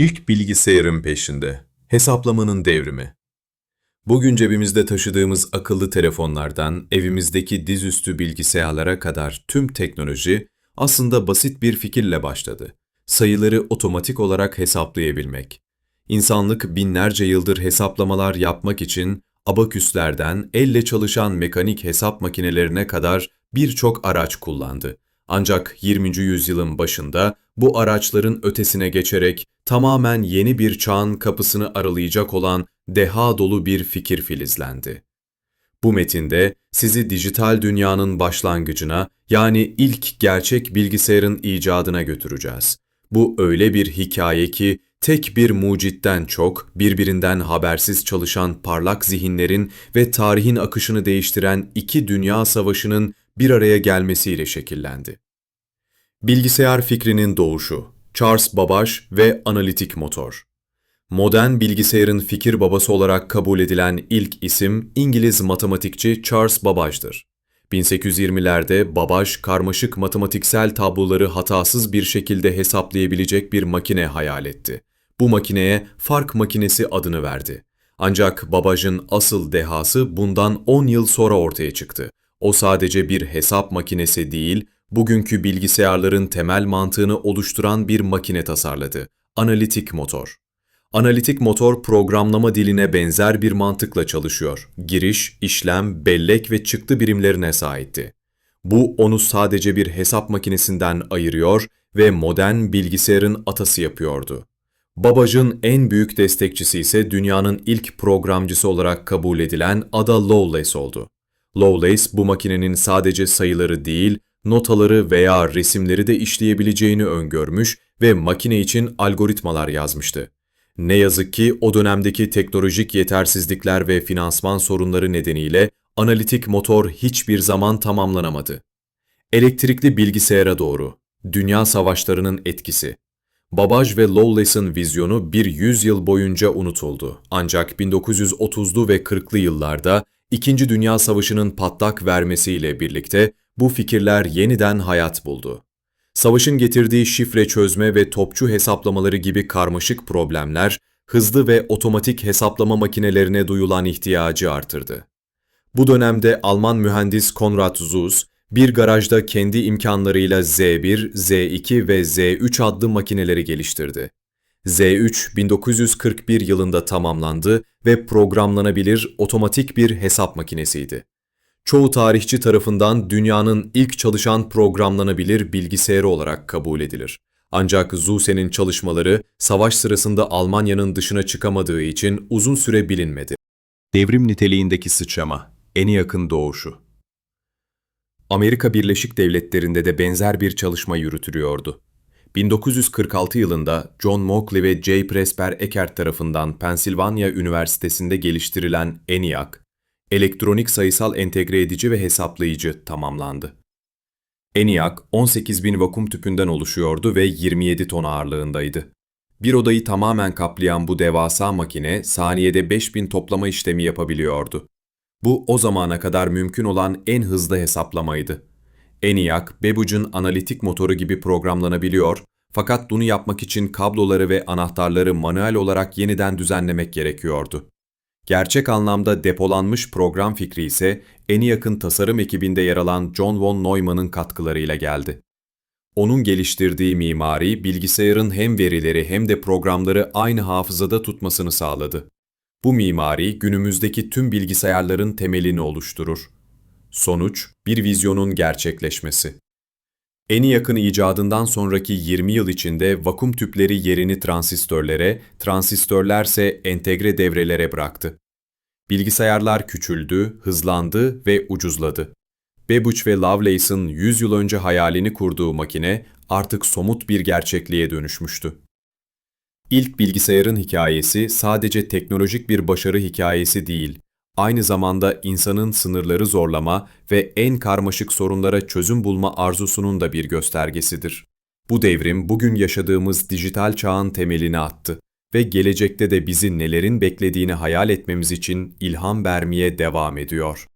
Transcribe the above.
İlk bilgisayarın peşinde. Hesaplamanın devrimi. Bugün cebimizde taşıdığımız akıllı telefonlardan evimizdeki dizüstü bilgisayarlara kadar tüm teknoloji aslında basit bir fikirle başladı. Sayıları otomatik olarak hesaplayabilmek. İnsanlık binlerce yıldır hesaplamalar yapmak için abaküslerden elle çalışan mekanik hesap makinelerine kadar birçok araç kullandı. Ancak 20. yüzyılın başında bu araçların ötesine geçerek tamamen yeni bir çağın kapısını aralayacak olan deha dolu bir fikir filizlendi. Bu metinde sizi dijital dünyanın başlangıcına yani ilk gerçek bilgisayarın icadına götüreceğiz. Bu öyle bir hikaye ki tek bir mucitten çok birbirinden habersiz çalışan parlak zihinlerin ve tarihin akışını değiştiren iki dünya savaşının bir araya gelmesiyle şekillendi. Bilgisayar fikrinin doğuşu, Charles Babbage ve analitik motor. Modern bilgisayarın fikir babası olarak kabul edilen ilk isim İngiliz matematikçi Charles Babbage'dır. 1820'lerde Babbage karmaşık matematiksel tabloları hatasız bir şekilde hesaplayabilecek bir makine hayal etti. Bu makineye fark makinesi adını verdi. Ancak Babbage'ın asıl dehası bundan 10 yıl sonra ortaya çıktı. O sadece bir hesap makinesi değil, bugünkü bilgisayarların temel mantığını oluşturan bir makine tasarladı. Analitik motor. Analitik motor programlama diline benzer bir mantıkla çalışıyor. Giriş, işlem, bellek ve çıktı birimlerine sahipti. Bu onu sadece bir hesap makinesinden ayırıyor ve modern bilgisayarın atası yapıyordu. Babbage'ın en büyük destekçisi ise dünyanın ilk programcısı olarak kabul edilen Ada Lovelace oldu. Lovelace bu makinenin sadece sayıları değil, notaları veya resimleri de işleyebileceğini öngörmüş ve makine için algoritmalar yazmıştı. Ne yazık ki o dönemdeki teknolojik yetersizlikler ve finansman sorunları nedeniyle analitik motor hiçbir zaman tamamlanamadı. Elektrikli bilgisayara doğru, dünya savaşlarının etkisi. Babbage ve Lovelace'ın vizyonu bir yüzyıl boyunca unutuldu. Ancak 1930'lu ve 40'lı yıllarda İkinci Dünya Savaşı'nın patlak vermesiyle birlikte bu fikirler yeniden hayat buldu. Savaşın getirdiği şifre çözme ve topçu hesaplamaları gibi karmaşık problemler, hızlı ve otomatik hesaplama makinelerine duyulan ihtiyacı artırdı. Bu dönemde Alman mühendis Konrad Zuse, bir garajda kendi imkanlarıyla Z1, Z2 ve Z3 adlı makineleri geliştirdi. Z3 1941 yılında tamamlandı ve programlanabilir otomatik bir hesap makinesiydi. Çoğu tarihçi tarafından dünyanın ilk çalışan programlanabilir bilgisayarı olarak kabul edilir. Ancak Zuse'nin çalışmaları savaş sırasında Almanya'nın dışına çıkamadığı için uzun süre bilinmedi. Devrim niteliğindeki sıçrama, en yakın doğuşu. Amerika Birleşik Devletleri'nde de benzer bir çalışma yürütülüyordu. 1946 yılında John Mauchly ve J. Presper Eckert tarafından Pennsylvania Üniversitesi'nde geliştirilen ENIAC, elektronik sayısal entegre edici ve hesaplayıcı tamamlandı. ENIAC 18.000 vakum tüpünden oluşuyordu ve 27 ton ağırlığındaydı. Bir odayı tamamen kaplayan bu devasa makine saniyede 5000 toplama işlemi yapabiliyordu. Bu o zamana kadar mümkün olan en hızlı hesaplamaydı. ENIAC, Babbage'ın analitik motoru gibi programlanabiliyor fakat bunu yapmak için kabloları ve anahtarları manuel olarak yeniden düzenlemek gerekiyordu. Gerçek anlamda depolanmış program fikri ise ENIAC'ın tasarım ekibinde yer alan John von Neumann'ın katkılarıyla geldi. Onun geliştirdiği mimari bilgisayarın hem verileri hem de programları aynı hafızada tutmasını sağladı. Bu mimari günümüzdeki tüm bilgisayarların temelini oluşturur. Sonuç, bir vizyonun gerçekleşmesi. En yakın icadından sonraki 20 yıl içinde vakum tüpleri yerini transistörlere, transistörlerse entegre devrelere bıraktı. Bilgisayarlar küçüldü, hızlandı ve ucuzladı. Babbage ve Lovelace'ın 100 yıl önce hayalini kurduğu makine artık somut bir gerçekliğe dönüşmüştü. İlk bilgisayarın hikayesi sadece teknolojik bir başarı hikayesi değil, aynı zamanda insanın sınırları zorlama ve en karmaşık sorunlara çözüm bulma arzusunun da bir göstergesidir. Bu devrim bugün yaşadığımız dijital çağın temelini attı ve gelecekte de bizi nelerin beklediğini hayal etmemiz için ilham vermeye devam ediyor.